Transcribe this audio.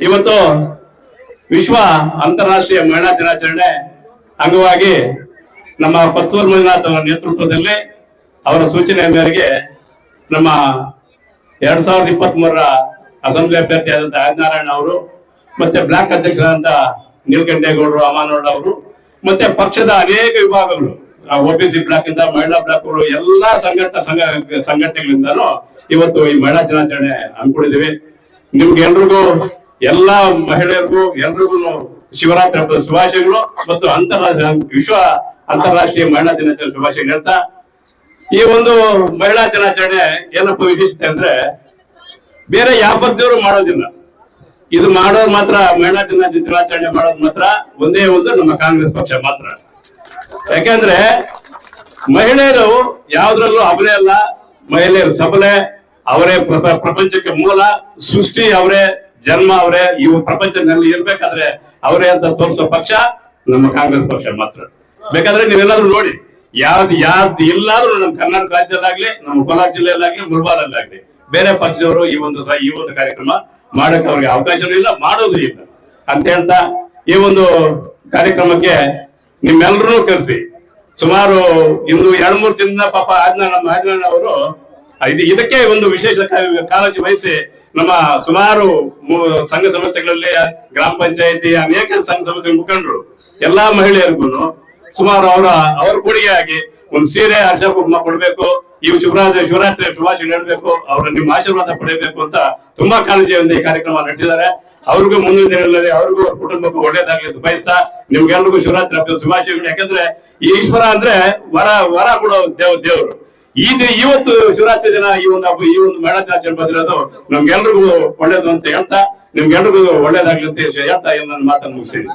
ಇವತ್ತು ವಿಶ್ವ ಅಂತಾರಾಷ್ಟ್ರೀಯ ಮಹಿಳಾ ದಿನಾಚರಣೆ ಅಂಗವಾಗಿ ನಮ್ಮ ಪತ್ತೂರ್ ಮಂಜುನಾಥ್ ಅವರ ನೇತೃತ್ವದಲ್ಲಿ ಅವರ ಸೂಚನೆ ಮೇರೆಗೆ ನಮ್ಮ ಎರಡ್ ಸಾವಿರದ ಇಪ್ಪತ್ತ್ ಮೂರರ ಅಸೆಂಬ್ಲಿ ಅಭ್ಯರ್ಥಿಯಾದಂತ ಆದಿನಾರಾಯಣ ಅವರು, ಮತ್ತೆ ಬ್ಲಾಕ್ ಅಧ್ಯಕ್ಷರಾದಂತ ನೀಲಕಂಠೇಗೌಡರು ಅಮಾನೋಡ್ ಅವರು, ಮತ್ತೆ ಪಕ್ಷದ ಅನೇಕ ವಿಭಾಗಗಳು ಒಬಿಸಿ ಬ್ಲಾಕ್ ಇಂದ ಮಹಿಳಾ ಬ್ಲಾಕ್ ಎಲ್ಲಾ ಸಂಘಟನಾ ಸಂಘ ಸಂಘಟನೆಗಳಿಂದನೂ ಇವತ್ತು ಈ ಮಹಿಳಾ ದಿನಾಚರಣೆ ಅನ್ಕೊಂಡಿದೀವಿ ನಿಮ್ಗೆ ಎಲ್ರಿಗೂ ಎಲ್ಲಾ ಮಹಿಳೆಯರಿಗೂ ಎಲ್ರಿಗೂ ಶಿವರಾತ್ರಿ ಹಬ್ಬದ ಶುಭಾಶಯಗಳು ಮತ್ತು ಅಂತಾರಾಷ್ಟ್ರೀಯ ವಿಶ್ವ ಅಂತಾರಾಷ್ಟ್ರೀಯ ಮಹಿಳಾ ದಿನಾಚರಣೆ ಶುಭಾಶಯ ಹೇಳ್ತಾ, ಈ ಒಂದು ಮಹಿಳಾ ದಿನಾಚರಣೆ ಏನಪ್ಪ ವಿಶೇಷತೆ ಅಂದ್ರೆ ಬೇರೆ ಯಾವ ಮಾಡೋದಿಲ್ಲ. ಇದು ಮಾಡೋದು ಮಾತ್ರ, ಮಹಿಳಾ ದಿನ ದಿನಾಚರಣೆ ಮಾಡೋದು ಮಾತ್ರ, ಒಂದೇ ಒಂದು ನಮ್ಮ ಕಾಂಗ್ರೆಸ್ ಪಕ್ಷ ಮಾತ್ರ. ಯಾಕೆಂದ್ರೆ ಮಹಿಳೆಯರು ಯಾವ್ದ್ರಲ್ಲೂ ಅಬಲೆ ಅಲ್ಲ, ಮಹಿಳೆಯರು ಸಬಲೆ, ಅವರೇ ಪ್ರ- ಪ್ರಪಂಚಕ್ಕೆ ಮೂಲ, ಸೃಷ್ಟಿ ಅವರೇ ಜನ್ಮ ಅವರೇ, ಇವು ಪ್ರಪಂಚದಲ್ಲಿ ಇರ್ಬೇಕಾದ್ರೆ ಅವರೇ ಅಂತ ತೋರಿಸೋ ಪಕ್ಷ ನಮ್ಮ ಕಾಂಗ್ರೆಸ್ ಪಕ್ಷ ಮಾತ್ರ. ಬೇಕಾದ್ರೆ ನೀವೆಲ್ಲಾದ್ರೂ ನೋಡಿ, ಯಾವ್ದು ಯಾವ್ದು ಇಲ್ಲಾದ್ರೂ ನಮ್ಮ ಕರ್ನಾಟಕ ರಾಜ್ಯದಲ್ಲಾಗ್ಲಿ, ನಮ್ಮ ಕೋಲಾರ ಜಿಲ್ಲೆಯಲ್ಲಾಗ್ಲಿ ಮುಲ್ಬಾರಲ್ಲಾಗ್ಲಿ ಬೇರೆ ಪಕ್ಷದವರು ಈ ಒಂದು ಸಹ ಈ ಒಂದು ಕಾರ್ಯಕ್ರಮ ಮಾಡಕ್ಕೆ ಅವ್ರಿಗೆ ಅವಕಾಶನೂ ಇಲ್ಲ, ಮಾಡೋದು ಇಲ್ಲ. ಅಂತ ಹೇಳ್ತಾ ಈ ಒಂದು ಕಾರ್ಯಕ್ರಮಕ್ಕೆ ನಿಮ್ಮೆಲ್ಲರೂ ಕರೆಸಿ. ಸುಮಾರು ಇನ್ನು ಎರಡ್ ಮೂರು ದಿನದಿಂದ ಪಾಪ ಆಜ್ಞಾ ನಮ್ಮ ಆಜ್ಞಾನ ಅವರು, ಇದು ಇದಕ್ಕೆ ಒಂದು ವಿಶೇಷ ಕಾಳಜಿ ವಹಿಸಿ ನಮ್ಮ ಸುಮಾರು ಸಂಘ ಸಂಸ್ಥೆಗಳಲ್ಲಿ, ಗ್ರಾಮ ಪಂಚಾಯತಿ, ಅನೇಕ ಸಂಘ ಸಂಸ್ಥೆ ಮುಖಂಡರು, ಎಲ್ಲಾ ಮಹಿಳೆಯರಿಗೂ ಸುಮಾರು ಅವರ, ಅವ್ರ ಆಗಿ ಒಂದು ಸೀರೆ ಅರ್ಜ ಕೊಡಬೇಕು, ಈ ಶಿವರಾತ್ರಿ ಶಿವರಾತ್ರಿ ಶುಭಾಶಯ ನೀಡಬೇಕು ಅವರ ನಿಮ್ಮ ಆಶೀರ್ವಾದ ಪಡೆಯಬೇಕು ಅಂತ ತುಂಬಾ ಕಾಳಜಿಯಿಂದ ಈ ಕಾರ್ಯಕ್ರಮ ನಡೆಸಿದ್ದಾರೆ. ಅವ್ರಿಗೂ ಮುಂದಿನ ದಿನಗಳಲ್ಲಿ, ಅವ್ರಿಗೂ ಅವ್ರ ಕುಟುಂಬಕ್ಕೂ ಒಳ್ಳೇದಾಗ್ಲಿ ಬಯಸ್ತಾ ನಿಮ್ಗೆಲ್ರಿಗೂ ಶಿವರಾತ್ರಿ ಹಬ್ಬದ ಶುಭಾಶಯಗಳು. ಯಾಕಂದ್ರೆ ಈ ಈಶ್ವರ ಅಂದ್ರೆ ವರ ವರ ಕೊಡೋ ದೇವ್, ದೇವ್ರು. ಈ ದಿನ ಇವತ್ತು ಶಿವರಾತ್ರಿ ದಿನ ಈ ಒಂದು ಈ ಒಂದು ಮೇಳ ದಿನಾಚರಣೆ ಬಂದಿರೋದು ನಮ್ಗೆಲ್ರಿಗೂ ಒಳ್ಳೇದು ಅಂತ ಹೇಳ್ತಾ, ನಿಮ್ಗೆಲ್ರಿಗೂ ಒಳ್ಳೇದಾಗ್ಲಿ ಅಂತ ಹೇಳ್ತಾ ನನ್ನ ಮಾತನ್ನು ಮುಗಿಸ್ತೀನಿ.